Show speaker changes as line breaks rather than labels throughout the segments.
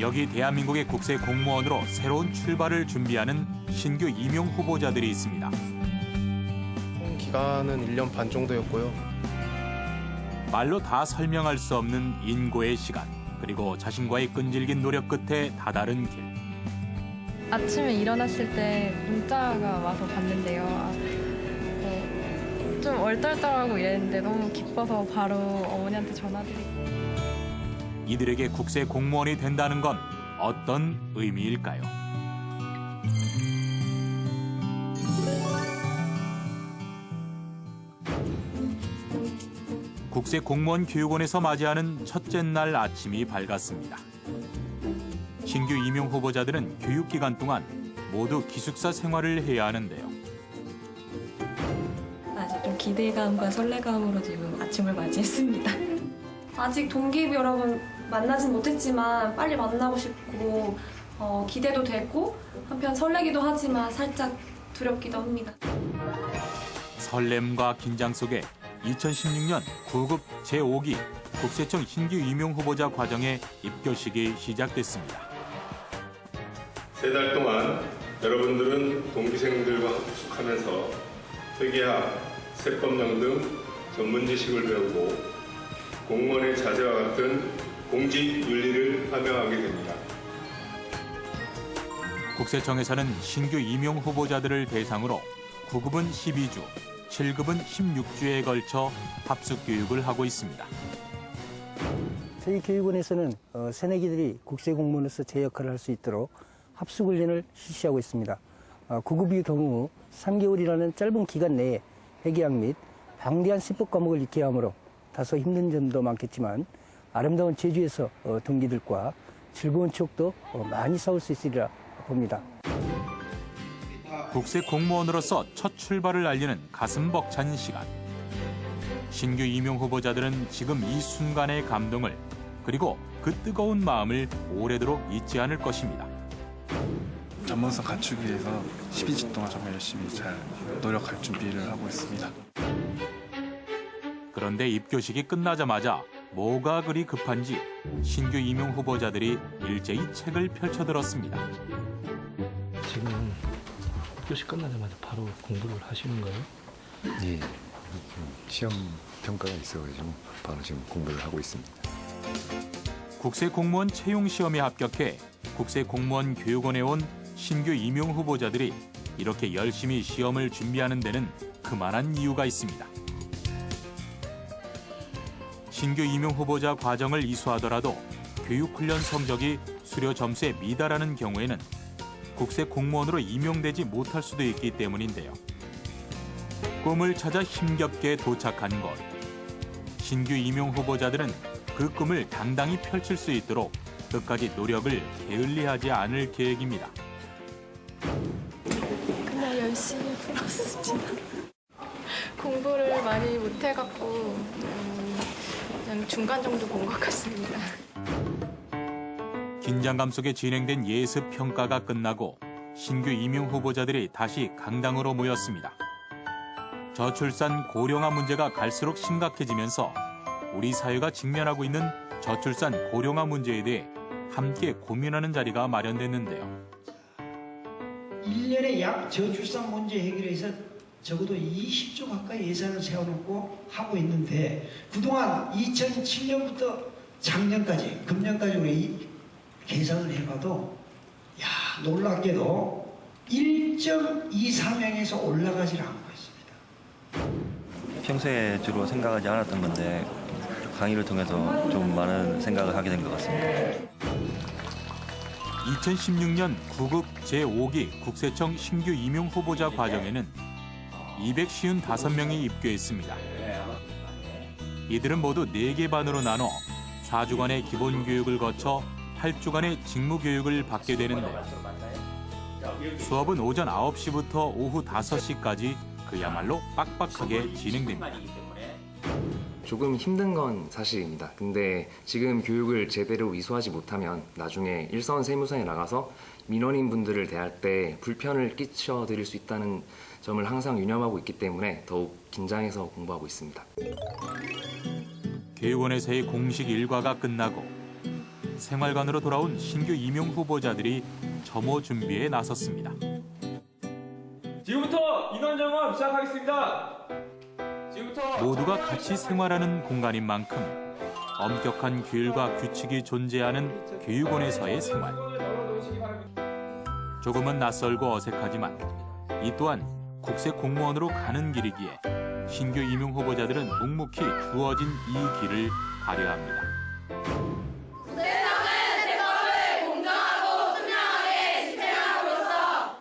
여기 대한민국의 국세 공무원으로 새로운 출발을 준비하는 신규 임용 후보자들이 있습니다.
총 기간은 1년 반 정도였고요.
말로 다 설명할 수 없는 인고의 시간 그리고 자신과의 끈질긴 노력 끝에 다다른 길.
아침에 일어났을 때 문자가 와서 봤는데요. 아, 어, 좀 얼떨떨하고 이랬는데 너무 기뻐서 바로 어머니한테 전화드리고
이들에게 국세 공무원이 된다는 건 어떤 의미일까요? 국세 공무원 교육원에서 맞이하는 첫째 날 아침이 밝았습니다. 신규 임용 후보자들은 교육 기간 동안 모두 기숙사 생활을 해야 하는데요.
아직 좀 기대감과 설레감으로 지금 아침을 맞이했습니다.
아직 동기 여러분 만나진 못했지만 빨리 만나고 싶고 어, 기대도 되고 한편 설레기도 하지만 살짝 두렵기도 합니다.
설렘과 긴장 속에 2016년 9급 제5기 국세청 신규 임용 후보자 과정의 입교식이 시작됐습니다.
세 달 동안 여러분들은 동기생들과 합숙하면서 회계학, 세법령 등 전문 지식을 배우고 공무원의 자세와 같은 공직 윤리를 함양하게 됩니다.
국세청에서는 신규 임용 후보자들을 대상으로 9급은 12주, 7급은 16주에 걸쳐 합숙 교육을 하고 있습니다.
저희 교육원에서는 어, 새내기들이 국세공무원으로서 제 역할을 할 수 있도록 합숙 훈련을 실시하고 있습니다. 어, 9급이 경우 3개월이라는 짧은 기간 내에 회계학 및 방대한 세법 과목을 익혀야 하므로 다소 힘든 점도 많겠지만 아름다운 제주에서 어, 동기들과 즐거운 추억도 어, 많이 쌓을 수 있으리라 봅니다.
국세 공무원으로서 첫 출발을 알리는 가슴 벅찬 시간. 신규 임용 후보자들은 지금 이 순간의 감동을 그리고 그 뜨거운 마음을 오래도록 잊지 않을 것입니다.
전문성 갖추기 위해서 12주 동안 정말 열심히 잘 노력할 준비를 하고 있습니다.
그런데 입교식이 끝나자마자 뭐가 그리 급한지 신규 임용 후보자들이 일제히 책을 펼쳐들었습니다.
지금 학교식 끝나자마자 바로 공부를 하시는 거예요?
예, 시험 평가가 있어가지고 바로 지금 공부를 하고 있습니다.
국세 공무원 채용 시험에 합격해 국세 공무원 교육원에 온 신규 임용 후보자들이 이렇게 열심히 시험을 준비하는 데는 그만한 이유가 있습니다. 신규 임용 후보자 과정을 이수하더라도 교육 훈련 성적이 수료 점수에 미달하는 경우에는 국세 공무원으로 임용되지 못할 수도 있기 때문인데요. 꿈을 찾아 힘겹게 도착한 곳. 신규 임용 후보자들은 그 꿈을 당당히 펼칠 수 있도록 끝까지 노력을 게을리하지 않을 계획입니다.
그냥 열심히 풀었습니다. 공부를 많이 못해갖고 음, 그냥 중간 정도 본 것 같습니다.
긴장감 속에 진행된 예습 평가가 끝나고 신규 임용 후보자들이 다시 강당으로 모였습니다. 저출산 고령화 문제가 갈수록 심각해지면서 우리 사회가 직면하고 있는 저출산 고령화 문제에 대해 함께 고민하는 자리가 마련됐는데요.
1년에 약 저출산 문제 해결에 위해서 적어도 20조 가까이 예산을 세워놓고 하고 있는데 그동안 2007년부터 작년까지 금년까지 우리 계산을 해봐도 야 놀랍게도 1.24명에서 올라가질 않고 있습니다.
평소에 주로 생각하지 않았던 건데 강의를 통해서 좀 많은 생각을 하게 된 것 같습니다.
2016년 9급 제5기 국세청 신규 임용 후보자 과정에는 255명이 입교했습니다. 이들은 모두 4개 반으로 나눠 4주간의 기본 교육을 거쳐 8주간의 직무 교육을 받게 되는데요. 수업은 오전 9시부터 오후 5시까지 그야말로 빡빡하게 진행됩니다.
조금 힘든 건 사실입니다. 근데 지금 교육을 제대로 이수하지 못하면 나중에 일선 세무서에 나가서 민원인 분들을 대할 때 불편을 끼쳐 드릴 수 있다는 점을 항상 유념하고 있기 때문에 더욱 긴장해서 공부하고 있습니다.
교육원에서의 공식 일과가 끝나고 생활관으로 돌아온 신규 임용 후보자들이 점호 준비에 나섰습니다.
지금부터 인원 점검 시작하겠습니다. 지금부터
모두가 같이 생활하는 공간인 만큼 엄격한 규율과 규칙이 존재하는 교육원에서의 생활. 조금은 낯설고 어색하지만 이 또한 국세 공무원으로 가는 길이기에 신규 임용 후보자들은 묵묵히 주어진 이 길을 발휘합니다.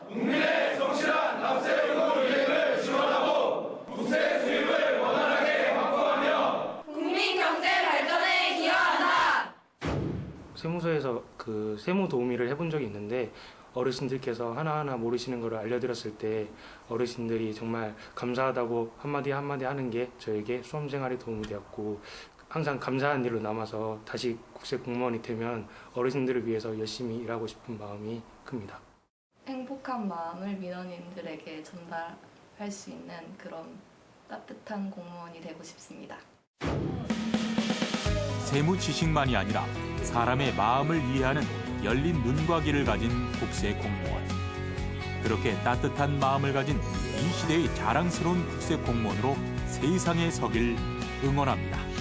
국민의 성실한 납세 의무 이행을 지원하고 국세 수입을 원활하게 확보하며
국민 경제 발전에 기여한다.
세무서에서 그 세무 도우미를 해본 적이 있는데 어르신들께서 하나하나 모르시는 걸 알려드렸을 때 어르신들이 정말 감사하다고 한마디 한마디 하는 게 저에게 수험 생활에 도움이 되었고 항상 감사한 일로 남아서 다시 국세 공무원이 되면 어르신들을 위해서 열심히 일하고 싶은 마음이 큽니다.
행복한 마음을 민원인들에게 전달할 수 있는 그런 따뜻한 공무원이 되고 싶습니다.
세무 지식만이 아니라 사람의 마음을 이해하는 열린 눈과 귀를 가진 국세 공무원. 그렇게 따뜻한 마음을 가진 이 시대의 자랑스러운 국세 공무원으로 세상에 서길 응원합니다.